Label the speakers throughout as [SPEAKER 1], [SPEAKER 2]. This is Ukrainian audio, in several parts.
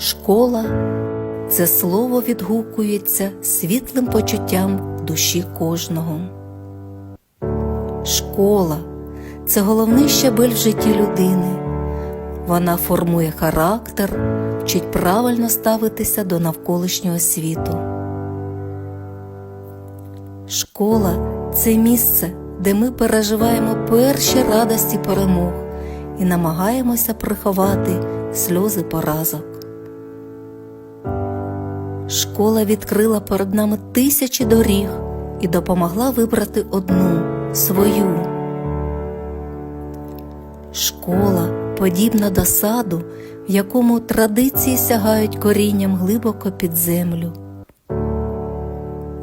[SPEAKER 1] Школа це слово відгукується світлим почуттям душі кожного. Школа це головний щабель в житті людини. Вона формує характер, вчить правильно ставитися до навколишнього світу. Школа це місце, де ми переживаємо перші радості перемог і намагаємося приховати сльози поразок. Школа відкрила перед нами тисячі доріг і допомогла вибрати одну свою. Школа подібна до саду, в якому традиції сягають корінням глибоко під землю.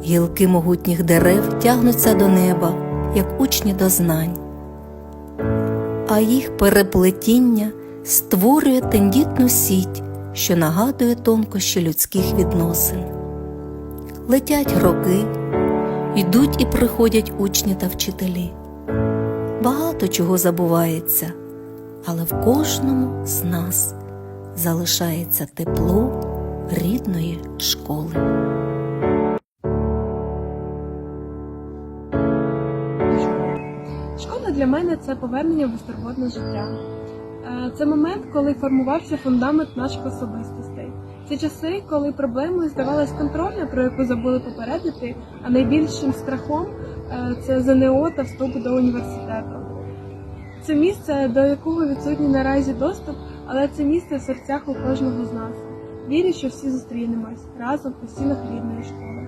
[SPEAKER 1] Гілки могутніх дерев тягнуться до неба, як учні до знань, а їх переплетіння створює тендітну сіть, що нагадує тонкощі людських відносин. Летять роки, йдуть і приходять учні та вчителі. Багато чого забувається, але в кожному з нас залишається тепло рідної школи.
[SPEAKER 2] Школа для мене це повернення в безтурботне життя. Це момент, коли формувався фундамент наших особистостей. Це часи, коли проблемою здавалась контрольна, про яку забули попередити, а найбільшим страхом е, це ЗНО та вступ до університету. Це місце, до якого відсутній наразі доступ, але це місце в серцях у кожного з нас. Вірю, що всі зустрінемось разом у стінах рідної школи.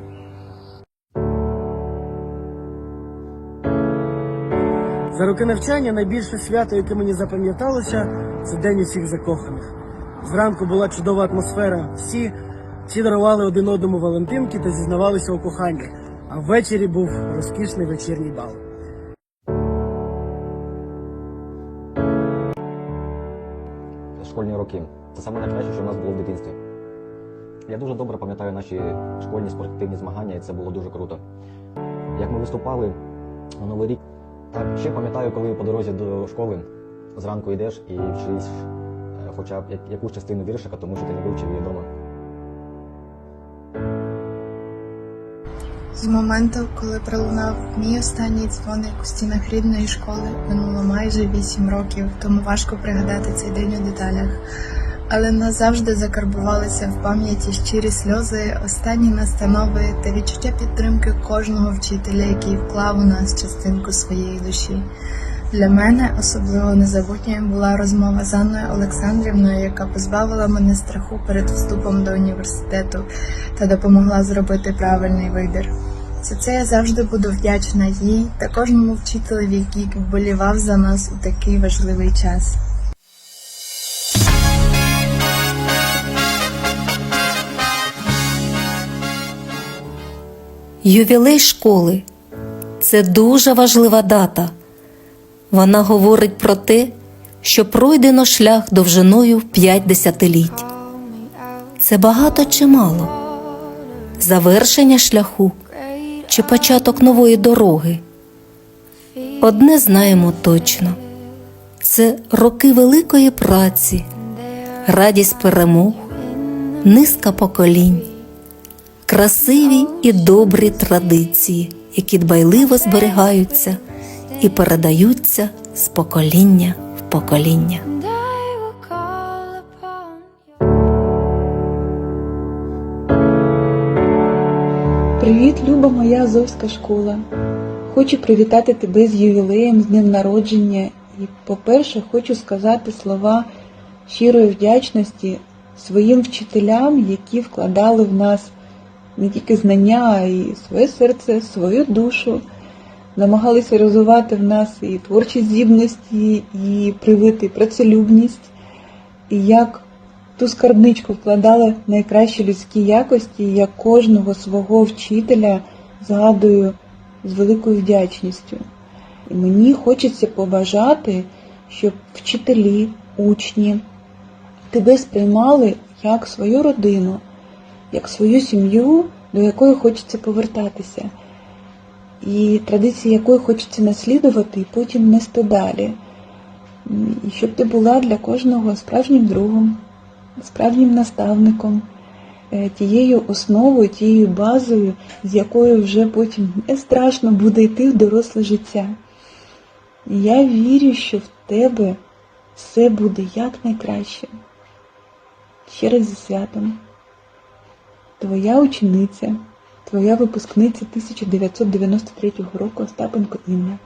[SPEAKER 3] За роки навчання найбільше свято, яке мені запам'яталося, це День усіх закоханих. Зранку була чудова атмосфера. Всі, всі дарували один одному Валентинки та зізнавалися у коханні. А ввечері був розкішний вечірній бал.
[SPEAKER 4] школьні роки. Це саме найкраще, що в нас було в дитинстві. Я дуже добре пам'ятаю наші школьні спортивні змагання, і це було дуже круто. Як ми виступали на Новий рік, так ще пам'ятаю, коли по дорозі до школи зранку йдеш і вчись е, хоча б якусь частину віршика, тому що ти не вивчив її вдома.
[SPEAKER 5] З моменту, коли пролунав мій останній дзвоник у стінах рідної школи, минуло майже вісім років, тому важко пригадати цей день у деталях. Але назавжди закарбувалися в пам'яті щирі сльози, останні настанови та відчуття підтримки кожного вчителя, який вклав у нас частинку своєї душі. Для мене особливо незабутньою була розмова з Анною Олександрівною, яка позбавила мене страху перед вступом до університету та допомогла зробити правильний вибір. За це я завжди буду вдячна їй та кожному вчителеві, який вболівав за нас у такий важливий час.
[SPEAKER 1] Ювілей школи це дуже важлива дата. Вона говорить про те, що пройдено шлях довжиною в п'ять десятиліть. Це багато чи мало? Завершення шляху чи початок нової дороги? Одне знаємо точно: це роки великої праці, радість перемог, низка поколінь красиві і добрі традиції, які дбайливо зберігаються і передаються з покоління в покоління.
[SPEAKER 6] Привіт, люба моя Азовська школа. Хочу привітати тебе з ювілеєм, з днем народження. І, по-перше, хочу сказати слова щирої вдячності своїм вчителям, які вкладали в нас не тільки знання, а й своє серце, свою душу, намагалися розвивати в нас і творчі здібності, і привити працелюбність, і як ту скарбничку вкладали найкращі людські якості, я кожного свого вчителя згадую з великою вдячністю. І мені хочеться побажати, щоб вчителі, учні тебе сприймали як свою родину, як свою сім'ю, до якої хочеться повертатися, і традиції якої хочеться наслідувати і потім нести далі. І щоб ти була для кожного справжнім другом, справжнім наставником, е, тією основою, тією базою, з якою вже потім не страшно буде йти в доросле життя. Я вірю, що в тебе все буде якнайкраще. Ще раз зі святом. Твоя учениця, твоя випускниця 1993 року Остапенко Інна.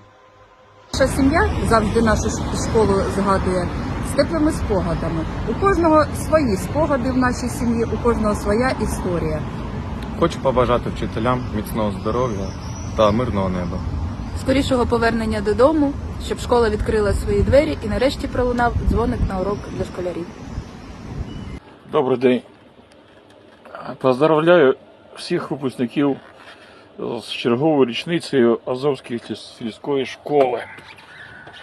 [SPEAKER 7] Наша сім'я завжди нашу школу згадує з теплими спогадами. У кожного свої спогади в нашій сім'ї, у кожного своя історія.
[SPEAKER 8] Хочу побажати вчителям міцного здоров'я та мирного неба.
[SPEAKER 9] скорішого повернення додому, щоб школа відкрила свої двері і нарешті пролунав дзвоник на урок для школярів.
[SPEAKER 10] Добрий день. Поздравляю всіх випускників з черговою річницею Азовської сільської школи.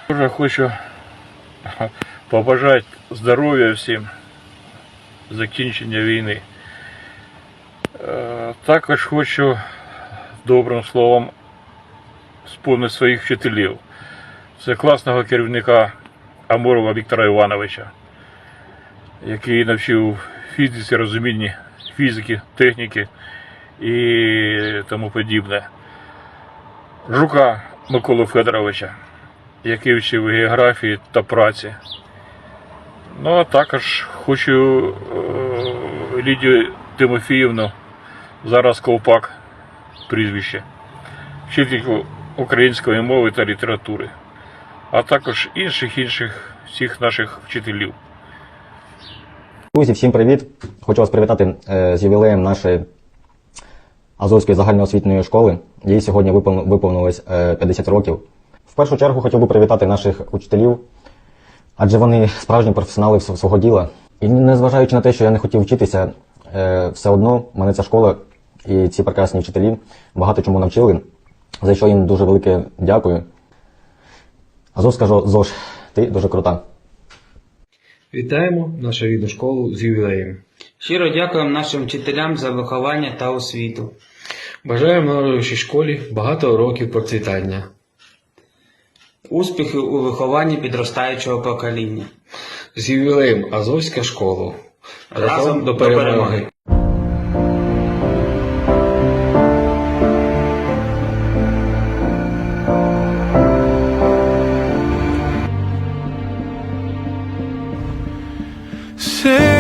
[SPEAKER 10] Дуже хочу побажати здоров'я всім, закінчення війни. Е, Також хочу добрим словом спомнити своїх вчителів. Це класного керівника Амурова Віктора Івановича який навчив фізиці, розумінні фізики, техніки і тому подібне. Жука Миколу Федоровича, який вчив географії та праці. Ну, а також хочу е, Лідію Тимофіївну, зараз Ковпак прізвище, вчительку української мови та літератури, а також інших інших всіх наших вчителів.
[SPEAKER 4] Друзі, всім привіт! Хочу вас привітати е, з ювілеєм нашої Азовської загальноосвітньої школи. Їй сьогодні виповнилось е, 50 років. В першу чергу хотів би привітати наших учителів, адже вони справжні професіонали свого діла. І незважаючи на те, що я не хотів вчитися, е, все одно мене ця школа і ці прекрасні вчителі багато чому навчили, за що їм дуже велике дякую. Азовська жо- ЗОЖ, ти дуже крута.
[SPEAKER 11] Вітаємо нашу рідну школу з ювілеєм.
[SPEAKER 12] Щиро дякуємо нашим вчителям за виховання та освіту.
[SPEAKER 11] Бажаємо народжувачій школі багато років процвітання.
[SPEAKER 12] Успіхів у вихованні підростаючого покоління.
[SPEAKER 11] З ювілеєм Азовська школа.
[SPEAKER 12] Разом до перемоги.
[SPEAKER 13] say